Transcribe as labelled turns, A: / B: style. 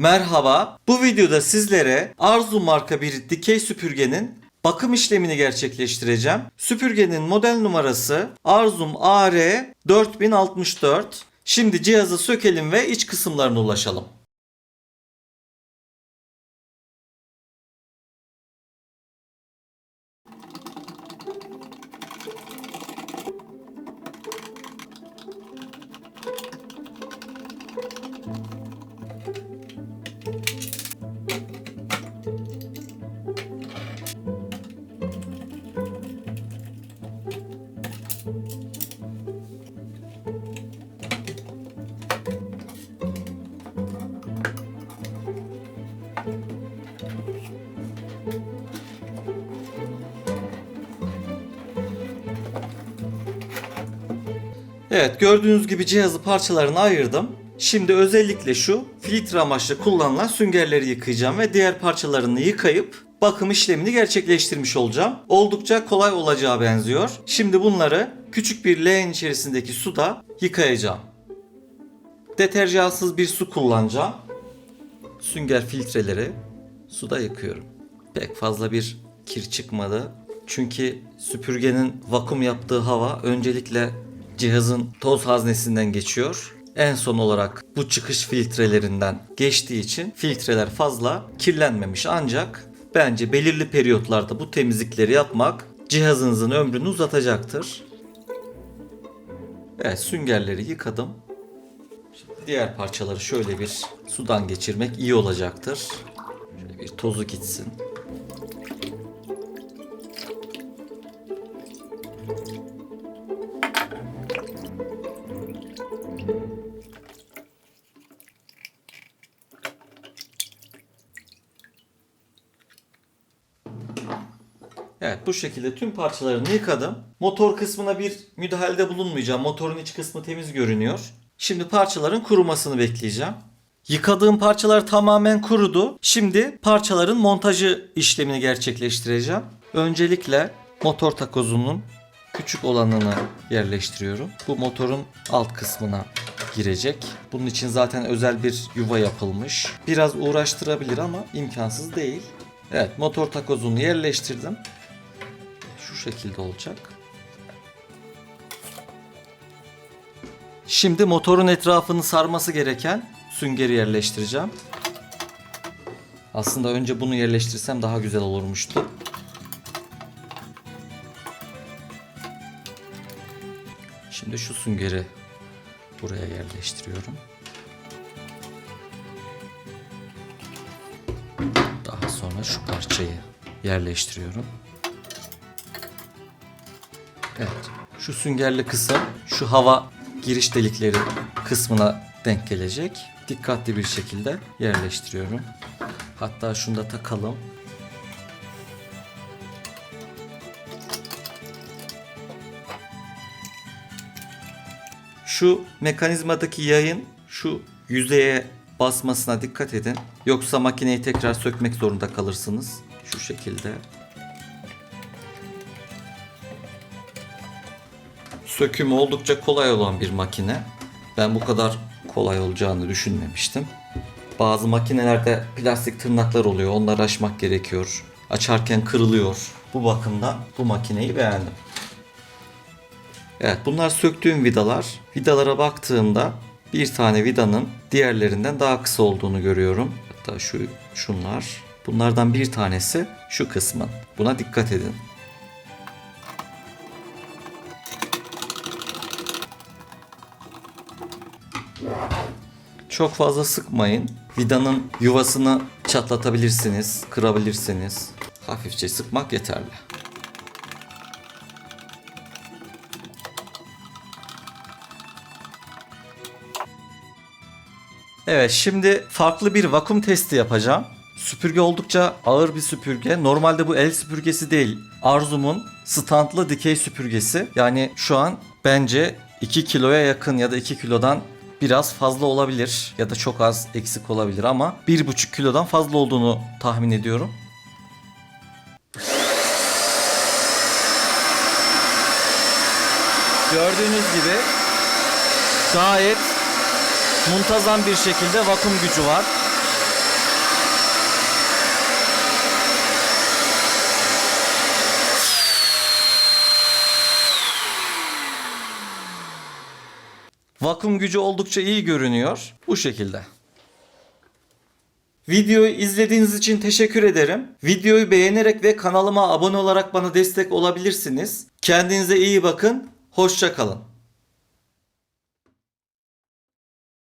A: Merhaba. Bu videoda sizlere Arzu marka bir dikey süpürgenin bakım işlemini gerçekleştireceğim. Süpürgenin model numarası Arzum AR 4064. Şimdi cihazı sökelim ve iç kısımlarına ulaşalım. Evet gördüğünüz gibi cihazı parçalarına ayırdım. Şimdi özellikle şu filtre amaçlı kullanılan süngerleri yıkayacağım ve diğer parçalarını yıkayıp bakım işlemini gerçekleştirmiş olacağım. Oldukça kolay olacağı benziyor. Şimdi bunları küçük bir leğen içerisindeki suda yıkayacağım. Deterjansız bir su kullanacağım. Sünger filtreleri suda yıkıyorum. Pek fazla bir kir çıkmadı. Çünkü süpürgenin vakum yaptığı hava öncelikle cihazın toz haznesinden geçiyor. En son olarak bu çıkış filtrelerinden geçtiği için filtreler fazla kirlenmemiş ancak bence belirli periyotlarda bu temizlikleri yapmak cihazınızın ömrünü uzatacaktır. Evet süngerleri yıkadım. Diğer parçaları şöyle bir sudan geçirmek iyi olacaktır. Şöyle bir tozu gitsin. Evet bu şekilde tüm parçalarını yıkadım. Motor kısmına bir müdahalede bulunmayacağım. Motorun iç kısmı temiz görünüyor. Şimdi parçaların kurumasını bekleyeceğim. Yıkadığım parçalar tamamen kurudu. Şimdi parçaların montajı işlemini gerçekleştireceğim. Öncelikle motor takozunun küçük olanını yerleştiriyorum. Bu motorun alt kısmına girecek. Bunun için zaten özel bir yuva yapılmış. Biraz uğraştırabilir ama imkansız değil. Evet motor takozunu yerleştirdim. Şu şekilde olacak. Şimdi motorun etrafını sarması gereken süngeri yerleştireceğim. Aslında önce bunu yerleştirsem daha güzel olurmuştu. Şimdi şu süngeri buraya yerleştiriyorum. Daha sonra şu parçayı yerleştiriyorum. Evet. Şu süngerli kısım şu hava giriş delikleri kısmına denk gelecek. Dikkatli bir şekilde yerleştiriyorum. Hatta şunu da takalım. Şu mekanizmadaki yayın şu yüzeye basmasına dikkat edin. Yoksa makineyi tekrar sökmek zorunda kalırsınız. Şu şekilde. Sökümü oldukça kolay olan bir makine. Ben bu kadar kolay olacağını düşünmemiştim. Bazı makinelerde plastik tırnaklar oluyor. Onları açmak gerekiyor. Açarken kırılıyor. Bu bakımdan bu makineyi beğendim. Evet bunlar söktüğüm vidalar. Vidalara baktığımda bir tane vidanın diğerlerinden daha kısa olduğunu görüyorum. Hatta şu şunlar. Bunlardan bir tanesi şu kısmın. Buna dikkat edin. Çok fazla sıkmayın. Vidanın yuvasını çatlatabilirsiniz, kırabilirsiniz. Hafifçe sıkmak yeterli. Evet şimdi farklı bir vakum testi yapacağım. Süpürge oldukça ağır bir süpürge. Normalde bu el süpürgesi değil. Arzum'un standlı dikey süpürgesi. Yani şu an bence 2 kiloya yakın ya da 2 kilodan biraz fazla olabilir ya da çok az eksik olabilir ama 1,5 kilodan fazla olduğunu tahmin ediyorum. Gördüğünüz gibi gayet muntazam bir şekilde vakum gücü var. Vakum gücü oldukça iyi görünüyor. Bu şekilde. Videoyu izlediğiniz için teşekkür ederim. Videoyu beğenerek ve kanalıma abone olarak bana destek olabilirsiniz. Kendinize iyi bakın. Hoşça kalın.